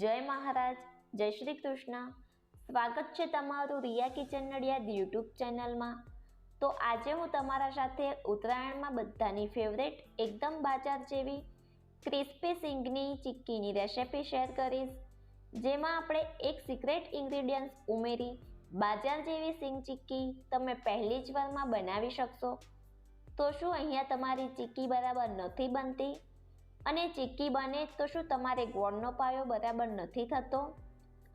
જય મહારાજ, જય શ્રી કૃષ્ણ. સ્વાગત છે તમારું રિયા કિચન નડિયાદ યુટ્યુબ ચેનલમાં. તો આજે હું તમારા સાથે ઉત્તરાયણમાં બધાની ફેવરેટ એકદમ બાજાર જેવી ક્રિસ્પી સિંગની ચિક્કીની રેસિપી શેર કરીશ. જેમાં આપણે એક સિક્રેટ ઇન્ગ્રીડિયન્ટ્સ ઉમેરી બાજાર જેવી સિંગ ચિક્કી તમે પહેલી જ વારમાં બનાવી શકશો. તો શું અહીંયા તમારી ચિક્કી બરાબર નથી બનતી? અને ચીક્કી બને તો શું તમારે ગોળનો પાયો બરાબર નથી થતો?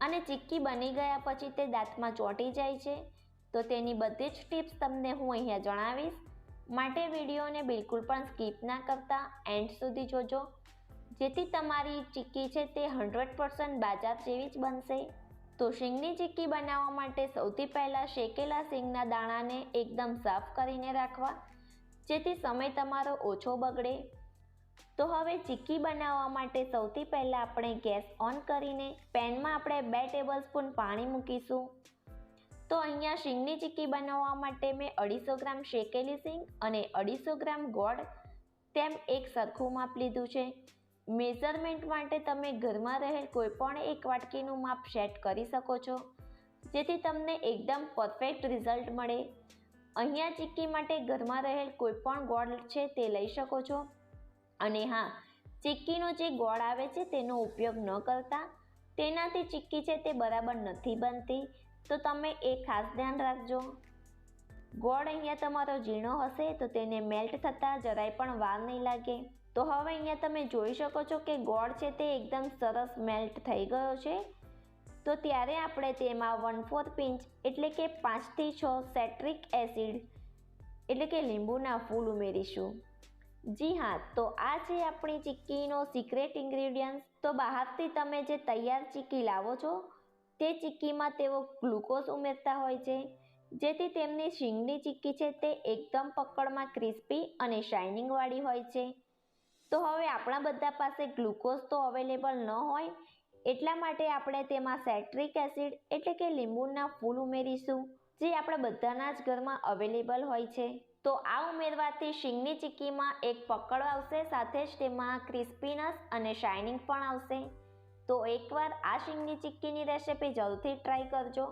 અને ચીક્કી બની ગયા પછી તે દાંતમાં ચોંટી જાય છે? તો તેની બધી જ ટિપ્સ તમને હું અહીંયા જણાવીશ. માટે વિડીયોને બિલકુલ પણ સ્કીપ ના કરતા. એન્ડ સુધી જોજો. જેથી તમારી ચીક્કી છે તે હંડ્રેડ પર્સન્ટ બાજાર જેવી જ બનશે. તો શીંગની ચીક્કી બનાવવા માટે સૌથી પહેલાં શેકેલા શીંગના દાણાને એકદમ સાફ કરીને રાખવા. જેથી સમય તમારો ઓછો બગડે. તો હવે ચીક્કી બનાવવા માટે સૌથી પહેલાં આપણે ગેસ ઓન કરીને પેનમાં આપણે બે ટેબલ સ્પૂન પાણી મૂકીશું. તો અહીંયા શીંગની ચીક્કી બનાવવા માટે મેં અઢીસો ગ્રામ શેકેલી શીંગ અને અઢીસો ગ્રામ ગોળ તેમ એક સરખું માપ લીધું છે. મેઝરમેન્ટ માટે તમે ઘરમાં રહેલ કોઈપણ એક વાટકીનું માપ સેટ કરી શકો છો. જેથી તમને એકદમ પરફેક્ટ રિઝલ્ટ મળે. અહીંયા ચીક્કી માટે ઘરમાં રહેલ કોઈપણ ગોળ છે તે લઈ શકો છો. અને હા, ચીક્કીનો જે ગોળ આવે છે તેનો ઉપયોગ ન કરતા. તેનાથી ચીક્કી છે તે બરાબર નથી બનતી. તો તમે એ ખાસ ધ્યાન રાખજો. ગોળ અહીંયા તમારો ઝીણો હશે તો તેને મેલ્ટ થતાં જરાય પણ વાર નહીં લાગે. તો હવે અહીંયા તમે જોઈ શકો છો કે ગોળ છે તે એકદમ સરસ મેલ્ટ થઈ ગયો છે. તો ત્યારે આપણે તેમાં વન ફોર પિંચ એટલે કે પાંચથી છ સેટ્રિક એસિડ એટલે કે લીંબુના ફૂલ ઉમેરીશું. જી હા, તો આ છે આપણી ચીક્કીનો સિક્રેટ ઇન્ગ્રીડિયન્ટ્સ તો બહારથી તમે જે તૈયાર ચીક્કી લાવો છો, તે ચીક્કીમાં તેઓ ગ્લુકોઝ ઉમેરતા હોય છે, જેથી તેમની શીંગની ચીક્કી છે તે એકદમ પકડમાં ક્રિસ્પી અને શાઇનિંગવાળી હોય છે. તો હવે આપણા બધા પાસે ગ્લુકોઝ તો અવેલેબલ ન હોય, એટલા માટે આપણે તેમાં સેટ્રિક એસિડ એટલે કે લીંબુના ફૂલ ઉમેરીશું. જે આપણા બધાના જ ઘરમાં અવેલેબલ હોય છે. તો આ ઉમેરવાથી શીંગની ચીક્કીમાં એક પકડ આવશે, સાથે જ તેમાં ક્રિસ્પીનસ અને શાઇનિંગ પણ આવશે. તો એકવાર આ શીંગની ચીક્કીની રેસિપી જરૂરથી ટ્રાય કરજો.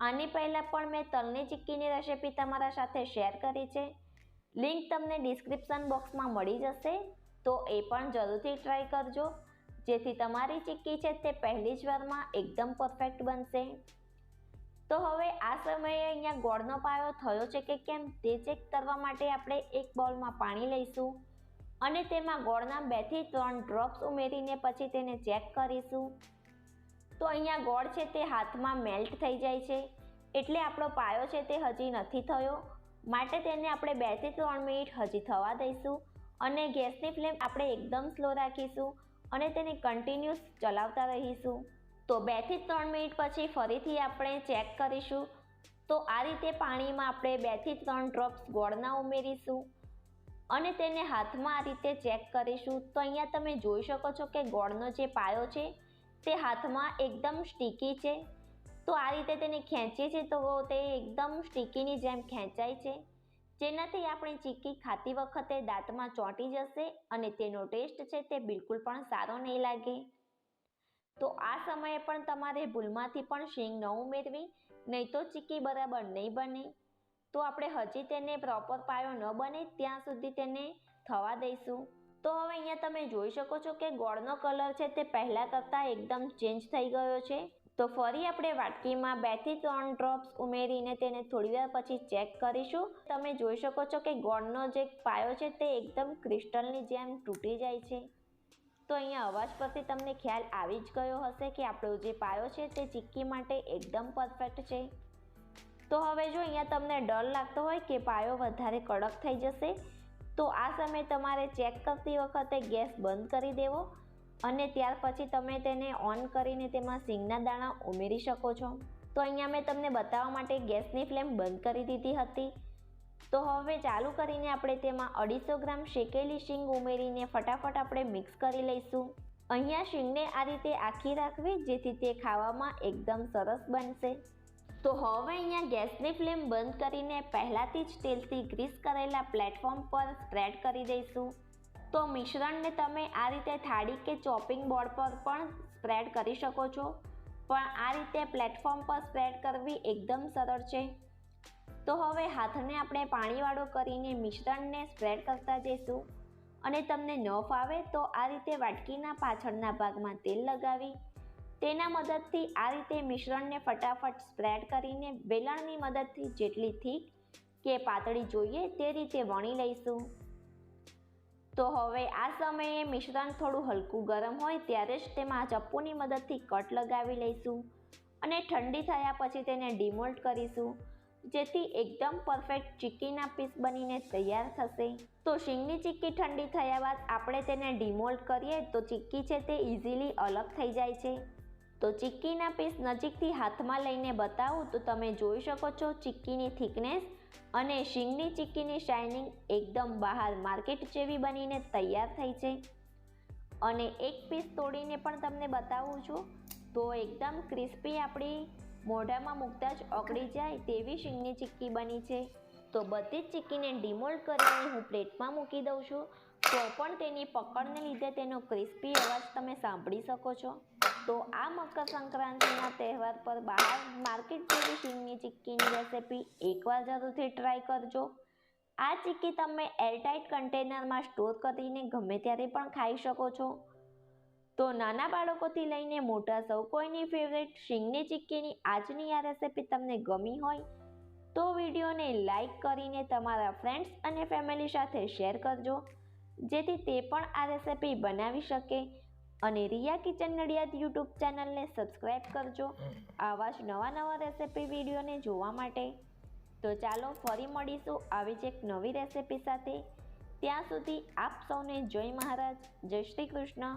આની પહેલાં પણ મેં તલની ચીક્કીની રેસિપી તમારા સાથે શેર કરી છે. લિંક તમને ડિસ્ક્રિપ્શન બોક્સમાં મળી જશે. તો એ પણ જરૂરથી ટ્રાય કરજો. જેથી તમારી ચીક્કી છે તે પહેલી જ વારમાં એકદમ પરફેક્ટ બનશે. તો હવે આ સમયે અહીંયા ગોળનો પાયો થયો છે કે કેમ તે ચેક કરવા માટે આપણે એક બોલમાં પાણી લઈશું અને તેમાં ગોળના બેથી ત્રણ ડ્રોપ્સ ઉમેરીને પછી તેને ચેક કરીશું. તો અહીંયા ગોળ છે તે હાથમાં મેલ્ટ થઈ જાય છે, એટલે આપણો પાયો છે તે હજી નથી થયો. માટે તેને આપણે બેથી ત્રણ મિનિટ હજી થવા દઈશું અને ગેસની ફ્લેમ આપણે એકદમ સ્લો રાખીશું અને તેને કન્ટિન્યુઅસ ચલાવતા રહીશું. તો બેથી ત્રણ મિનિટ પછી ફરીથી આપણે ચેક કરીશું. તો આ રીતે પાણીમાં આપણે બેથી ત્રણ ડ્રોપ્સ ગોળના ઉમેરીશું અને તેને હાથમાં આ રીતે ચેક કરીશું. તો અહીંયા તમે જોઈ શકો છો કે ગોળનો જે પાયો છે તે હાથમાં એકદમ સ્ટીકી છે. તો આ રીતે તેને ખેંચીએ છીએ તો તે એકદમ સ્ટીકીની જેમ ખેંચાય છે. જેનાથી આપણી ચીક્કી ખાતી વખતે દાંતમાં ચોંટી જશે અને તેનો ટેસ્ટ છે તે બિલકુલ પણ સારો નહીં લાગે. તો આ સમયે પણ તમારે ભૂલમાંથી પણ શીંગ ન ઉમેરવી, નહીં તો ચીકી બરાબર નહીં બને. તો આપણે હજી તેને પ્રોપર પાયો ન બને, ત્યાં સુધી તેને થવા દઈશું. તો હવે અહીંયા તમે જોઈ શકો છો કે ગોળનો કલર છે તે પહેલાં કરતાં એકદમ ચેન્જ થઈ ગયો છે. તો ફરી આપણે વાટકીમાં બેથી ત્રણ ડ્રોપ્સ ઉમેરીને તેને થોડીવાર પછી ચેક કરીશું. તમે જોઈ શકો છો કે ગોળનો જે પાયો છે તે એકદમ ક્રિસ્ટલની જેમ તૂટી જાય છે. તો અહીંયા અવાજ પરથી તમને ખ્યાલ આવી જ ગયો હશે કે આપણો જે પાયો છે તે ચીક્કી માટે એકદમ પરફેક્ટ છે. તો હવે જો અહીંયા તમને ડર લાગતો હોય કે પાયો વધારે કડક થઈ જશે, તો આ સમયે તમારે ચેક કરતી વખતે ગેસ બંધ કરી દેવો અને ત્યાર પછી તમે તેને ઓન કરીને તેમાં સિંગના દાણા ઉમેરી શકો છો. તો અહીંયા મેં તમને બતાવવા માટે ગેસની ફ્લેમ બંધ કરી દીધી હતી. તો હવે ચાલુ કરીને આપણે તેમાં અઢીસો ગ્રામ શેકેલી શીંગ ઉમેરીને ફટાફટ આપણે મિક્સ કરી લઈશું. અહીંયા શીંગને આ રીતે આખી રાખવી, જેથી તે ખાવામાં એકદમ સરસ બનશે. તો હવે અહીંયા ગેસની ફ્લેમ બંધ કરીને પહેલાંથી જ તેલથી ગ્રીસ કરેલા પ્લેટફોર્મ પર સ્પ્રેડ કરી દઈશું. તો મિશ્રણને તમે આ રીતે થાળી કે ચોપિંગ બોર્ડ પર પણ સ્પ્રેડ કરી શકો છો. પણ આ રીતે પ્લેટફોર્મ પર સ્પ્રેડ કરવી એકદમ સરળ છે. તો હવે હાથને આપણે પાણીવાળો કરીને મિશ્રણને સ્પ્રેડ કરતા જઈશું. અને તમને ન ફાવે તો આ રીતે વાટકીના પાછળના ભાગમાં તેલ લગાવી, તેના મદદથી આ રીતે મિશ્રણને ફટાફટ સ્પ્રેડ કરીને વેલણની મદદથી જેટલી થીક કે પાતળી જોઈએ તે રીતે વણી લઈશું. તો હવે આ સમયે મિશ્રણ થોડું હલકું ગરમ હોય ત્યારે જ તેમાં ચપ્પુની મદદથી કટ લગાવી લઈશું અને ઠંડી થયા પછી તેને ડિમોલ્ટ કરીશું. જેથી એકદમ પરફેક્ટ ચીક્કીના પીસ બનીને તૈયાર થશે. તો શીંગની ચીક્કી ઠંડી થયા બાદ આપણે તેને ડિમોલ્ટ કરીએ તો ચીક્કી છે તે ઇઝીલી અલગ થઈ જાય છે. તો ચીક્કીના પીસ નજીકથી હાથમાં લઈને બતાવું તો તમે જોઈ શકો છો ચીક્કીની થિકનેસ અને શીંગની ચીક્કીની શાઇનિંગ એકદમ બહાર માર્કેટ જેવી બનીને તૈયાર થઈ છે. અને એક પીસ તોડીને પણ તમને બતાવું છું. તો એકદમ ક્રિસ્પી આપણી મોઢામાં મૂકતા જ ઓગળી જાય તેવી શીંગની ચીક્કી બની છે. તો બધી જ ચીક્કીને ડિમોલ્ડ કરીને હું પ્લેટમાં મૂકી દઉં છું. તો પણ તેની પકડને લીધે તેનો ક્રિસ્પી અવાજ તમે સાંભળી શકો છો. તો આ મકર સંક્રાંતિના તહેવાર પર બહાર માર્કેટ જેવી શીંગની ચીક્કીની રેસિપી એકવાર જરૂરથી ટ્રાય કરજો. આ ચીક્કી તમે એરટાઇટ કન્ટેનરમાં સ્ટોર કરીને ગમે ત્યારે પણ ખાઈ શકો છો. તો નાના બાળકોથી લઈને મોટા સૌ કોઈની ફેવરેટ શીંગની ચીક્કીની આજની આ રેસિપી તમને ગમી હોય તો વિડીયોને લાઈક કરીને તમારા ફ્રેન્ડ્સ અને ફેમિલી સાથે શેર કરજો, જેથી તે પણ આ રેસિપી બનાવી શકે. અને રિયા કિચન નડિયાદ યુટ્યુબ ચેનલને સબસ્ક્રાઈબ કરજો આવા જ નવા નવા રેસિપી વિડીયોને જોવા માટે. તો ચાલો ફરી મળીશું આવી જ એક નવી રેસિપી સાથે. ત્યાં સુધી આપ સૌને જય મહારાજ, જય શ્રી કૃષ્ણ.